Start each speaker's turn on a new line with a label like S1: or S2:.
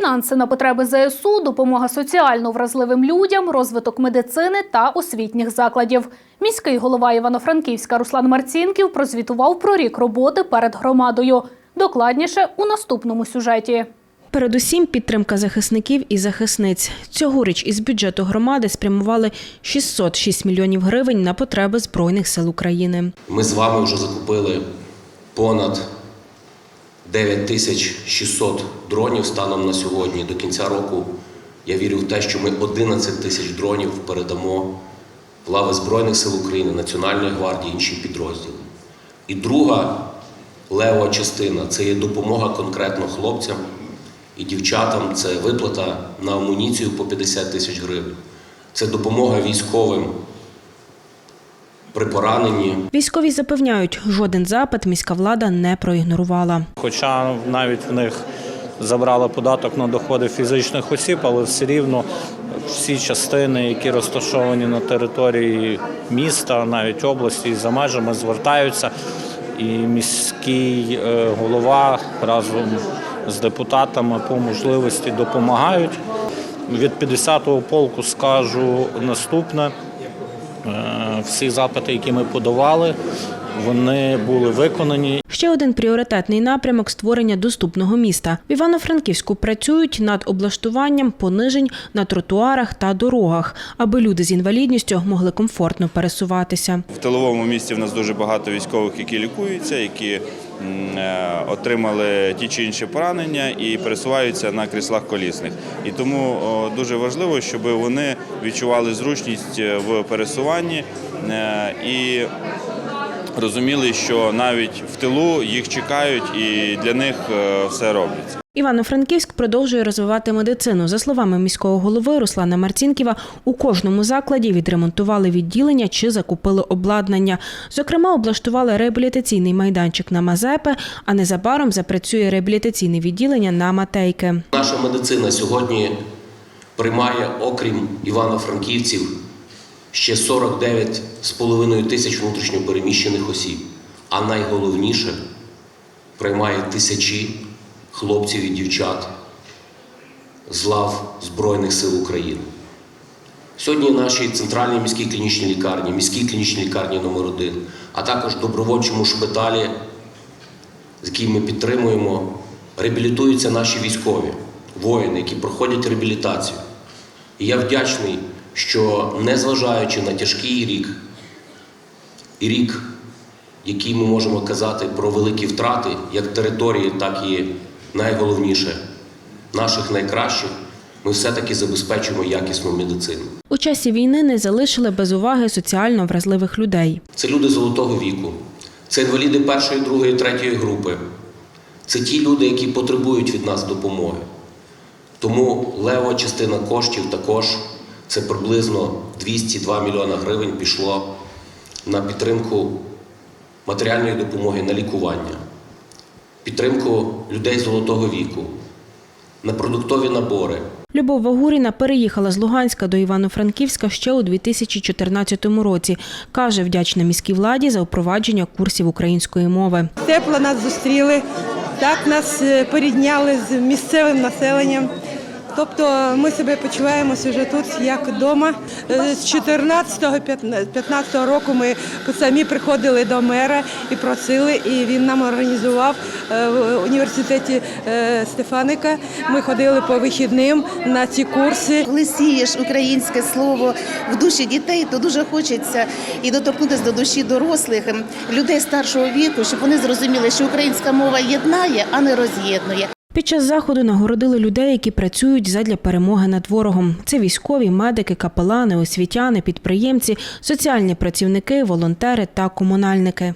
S1: Фінанси на потреби ЗСУ, допомога соціально вразливим людям, розвиток медицини та освітніх закладів. Міський голова Івано-Франківська Руслан Марцінків прозвітував про рік роботи перед громадою. Докладніше у наступному сюжеті.
S2: Передусім підтримка захисників і захисниць. Цьогоріч із бюджету громади спрямували 606 мільйонів гривень на потреби Збройних сил України.
S3: Ми з вами вже закупили понад 9600 дронів станом на сьогодні. До кінця року я вірю в те, що ми 11 тисяч дронів передамо в лави Збройних сил України, Національної гвардії, інші підрозділи. І друга лева частина це є допомога конкретно хлопцям і дівчатам. Це виплата на амуніцію по 50 тисяч гривень. Це допомога військовим при пораненні,
S2: Військові запевняють, жоден запит міська влада не проігнорувала.
S4: Хоча навіть в них забрали податок на доходи фізичних осіб, але все рівно всі частини, які розташовані на території міста, навіть області і за межами, звертаються. І міський е, голова разом з депутатами по можливості допомагають. Від 50-го полку скажу наступне. Е, Всі запити, які ми подавали, вони були виконані.
S2: Ще один пріоритетний напрямок створення доступного міста. В Івано-Франківську працюють над облаштуванням понижень на тротуарах та дорогах, аби люди з інвалідністю могли комфортно пересуватися.
S5: В тиловому місті в нас дуже багато військових, які лікуються, які е, отримали ті чи інші поранення і пересуваються на кріслах колісних. І тому дуже важливо, щоб вони відчували зручність е, в пересуванні е, і розуміли, що навіть в тилу їх чекають і для них е, все робляться.
S2: Івано-Франківськ продовжує розвивати медицину. За словами міського голови Руслана Марцінківа, у кожному закладі відремонтували відділення чи закупили обладнання. Зокрема, облаштували реабілітаційний майданчик на Мазепи, а незабаром запрацює реабілітаційне відділення на Матейки.
S3: Наша медицина сьогодні приймає, окрім івано-франківців, ще 49,5 тисяч внутрішньопереміщених осіб. А найголовніше приймає тисячі хлопців і дівчат з лав Збройних сил України. Сьогодні наші центральні міські клінічні лікарні, міські клінічні лікарні номер 1 а також добровольчому шпиталі, з яким ми підтримуємо, реабілітуються наші військові, воїни, які проходять реабілітацію. І я вдячний, що незважаючи на тяжкий рік, і рік, який ми можемо казати про великі втрати, як території, так і найголовніше наших найкращих, ми все-таки забезпечуємо якісну медицину.
S2: У часі війни не залишили без уваги соціально вразливих людей.
S3: Це люди золотого віку, це інваліди першої, другої, третьої групи. Це ті люди, які потребують від нас допомоги. Тому лева частина коштів також це приблизно 202 мільйона гривень пішло на підтримку матеріальної допомоги на лікування, підтримку людей золотого віку, на продуктові набори.
S2: Любов Вагуріна переїхала з Луганська до Івано-Франківська ще у 2014 році. Каже, вдячна міській владі за впровадження курсів української мови.
S6: Тепло нас зустріли, так нас е, порідняли з місцевим населенням. Тобто ми себе почуваємося вже тут як вдома. Е, З 14-15 року ми самі приходили до мера і просили, і він нам організував е, в університеті е, Стефаника. Ми ходили по вихідним на ці курси.
S7: Коли сієш українське слово в душі дітей, то дуже хочеться і доторкнутися до душі дорослих ем, людей старшого віку, щоб вони зрозуміли, що українська мова єднає, а не роз'єднує.
S2: Під час заходу нагородили людей, які працюють задля перемоги над ворогом. Це військові, медики, капелани, освітяни, підприємці, соціальні працівники, волонтери та комунальники.